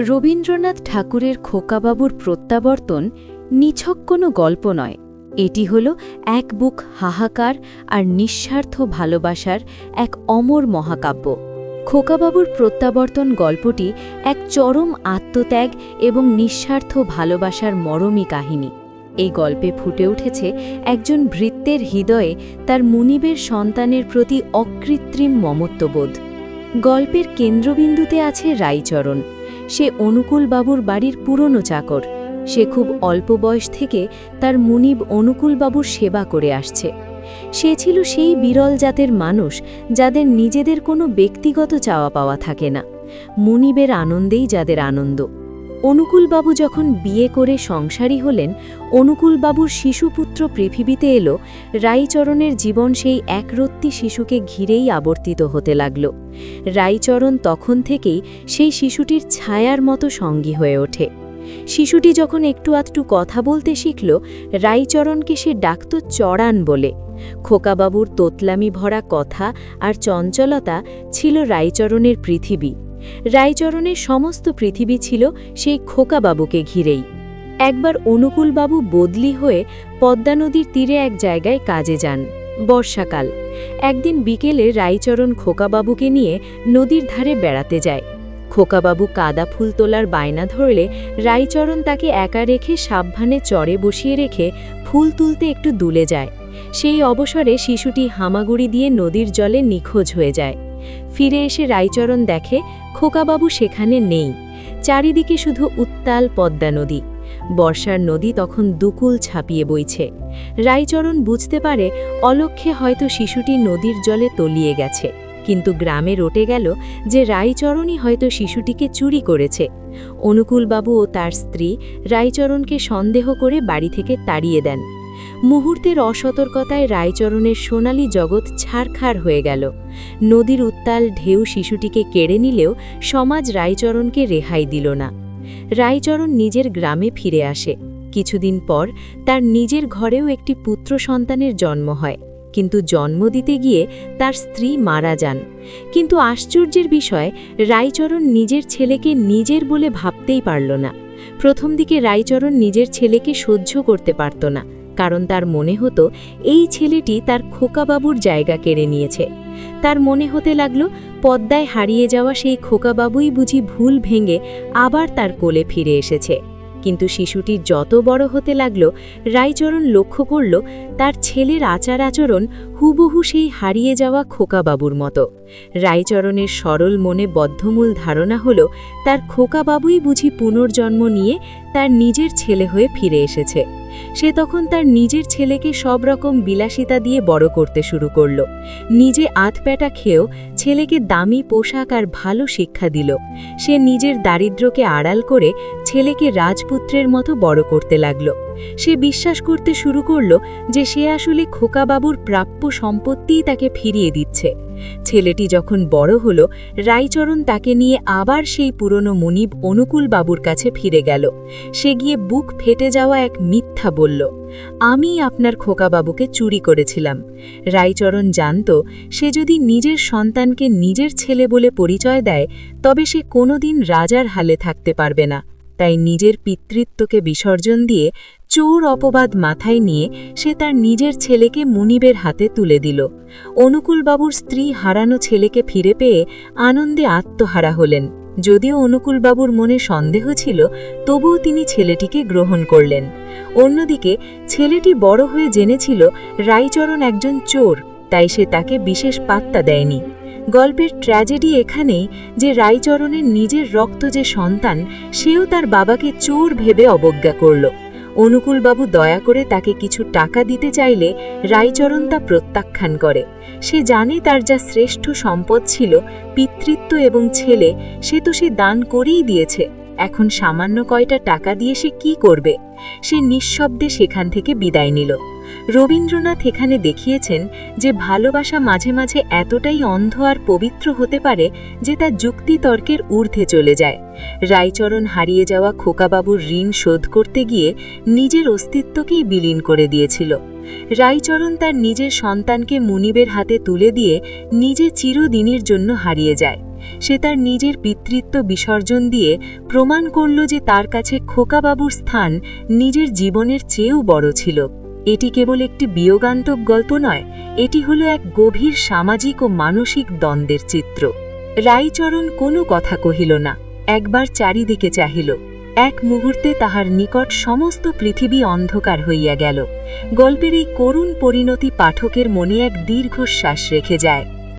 রবীন্দ্রনাথ ঠাকুরের খোকাবাবুর প্রত্যাবর্তন নিছক কোনো গল্প নয়। এটি হল এক বুক হাহাকার আর নিঃস্বার্থ ভালোবাসার এক অমর মহাকাব্য। খোকাবাবুর প্রত্যাবর্তন গল্পটি এক চরম আত্মত্যাগ এবং নিঃস্বার্থ ভালোবাসার মরমী কাহিনী। এই গল্পে ফুটে উঠেছে একজন ভৃত্যের হৃদয়ে তার মুনিবের সন্তানের প্রতি অকৃত্রিম মমত্ববোধ। গল্পের কেন্দ্রবিন্দুতে আছে রাইচরণ সে অনুকূল বাবুর বাড়ির পুরনো চাকর। সে খুব অল্প বয়স থেকে তার মুনিব অনুকূলবাবুর সেবা করে আসছে। সে ছিল সেই বিরল জাতের মানুষ যাদের নিজেদের কোনো ব্যক্তিগত চাওয়া পাওয়া থাকে না। মুনিবের আনন্দেই যাদের আনন্দ। অনুকূলবাবু যখন বিয়ে করে সংসারী হলেন, অনুকূলবাবুর শিশুপুত্র পৃথিবীতে এলো রাইচরণের জীবন সেই একরত্তি শিশুকে ঘিরেই আবর্তিত হতে লাগল। রাইচরণ তখন থেকেই সেই শিশুটির ছায়ার মতো সঙ্গী হয়ে ওঠে। শিশুটি যখন একটু আধটু কথা বলতে শিখল রাইচরণকে সে ডাকত চড়ান বলে। খোকাবাবুর তোতলামি ভরা কথা আর চঞ্চলতা ছিল রাইচরণের পৃথিবী। রাইচরণের সমস্ত পৃথিবী ছিল সেই খোকাবাবুকে ঘিরেই। একবার অনুকূলবাবু বদলি হয়ে পদ্মা নদীর তীরে এক জায়গায় কাজে যান। বর্ষাকাল। একদিন বিকেলে রাইচরণ খোকাবাবুকে নিয়ে নদীর ধারে বেড়াতে যায়। খোকাবাবু কাদা ফুল তোলার বায়না ধরলে রাইচরণ তাকে একা রেখে সাবধানে চড়ে বসিয়ে রেখে ফুল তুলতে একটু দুলে যায়। সেই অবসরে শিশুটি হামাগুড়ি দিয়ে নদীর জলে নিখোঁজ হয়ে যায়। ফিরে এসে রাইচরণ দেখে খোকাবাবু সেখানে নেই। চারিদিকে শুধু উত্তাল পদ্মা নদী। বর্ষার নদী তখন দুকুল ছাপিয়ে বইছে। রাইচরণ বুঝতে পারে অলক্ষ্যে হয়তো শিশুটি নদীর জলে তলিয়ে গেছে, কিন্তু গ্রামে রটে গেল যে রাইচরণই হয়তো শিশুটিকে চুরি করেছে। অনুকূলবাবু ও তার স্ত্রী রাইচরণকে সন্দেহ করে বাড়ি থেকে তাড়িয়ে দেন। মুহূর্তের অসতর্কতায় রায়চরণের সোনালী জগৎ ছাড়খাড় হয়ে গেল। নদীর উত্তাল ঢেউ শিশুটিকে কেড়ে নিলেও সমাজ রায়চরণকে রেহাই দিল না। রায়চরণ নিজের গ্রামে ফিরে আসে। কিছুদিন পর তার নিজের ঘরেও একটি পুত্র সন্তানের জন্ম হয়। কিন্তু জন্ম দিতে গিয়ে তার স্ত্রী মারা যান। কিন্তু আশ্চর্যের বিষয়, রায়চরণ নিজের ছেলেকে নিজের বলে ভাবতেই পারল না। প্রথম দিকে রায়চরণ নিজের ছেলেকে সহ্য করতে পারত না। কারণ তার মনে হতো এই ছেলেটি তার খোকাবাবুর জায়গা কেড়ে নিয়েছে। তার মনে হতে লাগল, পদ্মায় হারিয়ে যাওয়া সেই খোকাবাবুই বুঝি ভুল ভেঙে আবার তার কোলে ফিরে এসেছে। কিন্তু শিশুটি যত বড় হতে লাগল, রায়চরণ লক্ষ্য করল, তার ছেলের আচার আচরণ হুবহু সেই হারিয়ে যাওয়া খোকাবাবুর মতো। রায়চরণের সরল মনে বদ্ধমূল ধারণা হল, তার খোকাবাবুই বুঝি পুনর্জন্ম নিয়ে তার নিজের ছেলে হয়ে ফিরে এসেছে। সে তখন তার নিজের ছেলেকে সব রকম বিলাসিতা দিয়ে বড় করতে শুরু করল। নিজে আধপ্যাটা খেয়েও ছেলেকে দামি পোশাক আর ভালো শিক্ষা দিল। সে নিজের দারিদ্র্যকে আড়াল করে ছেলেকে রাজপুত্রের মতো বড় করতে লাগল। সে বিশ্বাস করতে শুরু করল যে সে আসলে খোকাবাবুর প্রাপ্য সম্পত্তিই তাকে ফিরিয়ে দিচ্ছে। ছেলেটি যখন বড় হল রাইচরণ তাকে নিয়ে আবার সেই পুরনো মনিব অনুকূল বাবুর কাছে ফিরে গেল। সে গিয়ে বুক ফেটে যাওয়া এক মিথ্যা বলল, আমি আপনার খোকাবাবুকে চুরি করেছিলাম। রাইচরণ জানত, সে যদি নিজের সন্তানকে নিজের ছেলে বলে পরিচয় দেয়, তবে সে কোনোদিন রাজার হালে থাকতে পারবে না। তাই নিজের পিতৃত্বকে বিসর্জন দিয়ে চোর অপবাদ মাথায় নিয়ে সে তার নিজের ছেলেকে মুনিবের হাতে তুলে দিল। অনুকূলবাবুর স্ত্রী হারানো ছেলেকে ফিরে পেয়ে আনন্দে আত্মহারা হলেন। যদিও অনুকূলবাবুর মনে সন্দেহ ছিল, তবুও তিনি ছেলেটিকে গ্রহণ করলেন। অন্যদিকে, ছেলেটি বড় হয়ে জেনেছিল রাইচরণ একজন চোর, তাই সে তাকে বিশেষ পাত্তা দেয়নি। গল্পের ট্র্যাজেডি এখানেই যে রাইচরণের নিজের রক্ত যে সন্তান, সেও তার বাবাকে চোর ভেবে অবজ্ঞা করল। অনুকূলবাবু দয়া করে তাকে কিছু টাকা দিতে চাইলে রায়চরণ তা প্রত্যাখ্যান করে। সে জানে তার যা শ্রেষ্ঠ সম্পদ ছিল, পিতৃত্ব এবং ছেলে, সে তো সে দান করেই দিয়েছে। এখন সামান্য কয়টা টাকা দিয়ে সে কি করবে? সে নিঃশব্দে সেখান থেকে বিদায় নিল। রবীন্দ্রনাথ এখানে দেখিয়েছেন যে ভালোবাসা মাঝে মাঝে এতটাই অন্ধ আর পবিত্র হতে পারে যে তা যুক্তিতর্কের ঊর্ধ্বে চলে যায়। রায়চরণ হারিয়ে যাওয়া খোকাবাবুর ঋণ শোধ করতে গিয়ে নিজের অস্তিত্বকেই বিলীন করে দিয়েছিল। রায়চরণ তার নিজের সন্তানকে মুনিবের হাতে তুলে দিয়ে নিজে চিরদিনের জন্য হারিয়ে যায়। সে তার নিজের পিতৃত্ব বিসর্জন দিয়ে প্রমাণ করল যে তার কাছে খোকাবাবুর স্থান নিজের জীবনের চেয়েও বড় ছিল। এটি কেবল একটি বিয়োগান্তক গল্প নয়, এটি হলো এক গভীর সামাজিক ও মানসিক দ্বন্দ্বের চিত্র। রাইচরণ কোনো কথা কহিল না, একবার চারিদিকে চাহিল। এক মুহূর্তে তাহার নিকট সমস্ত পৃথিবী অন্ধকার হইয়া গেল। গল্পের এই করুণ পরিণতি পাঠকের মনে এক দীর্ঘশ্বাস রেখে যায়।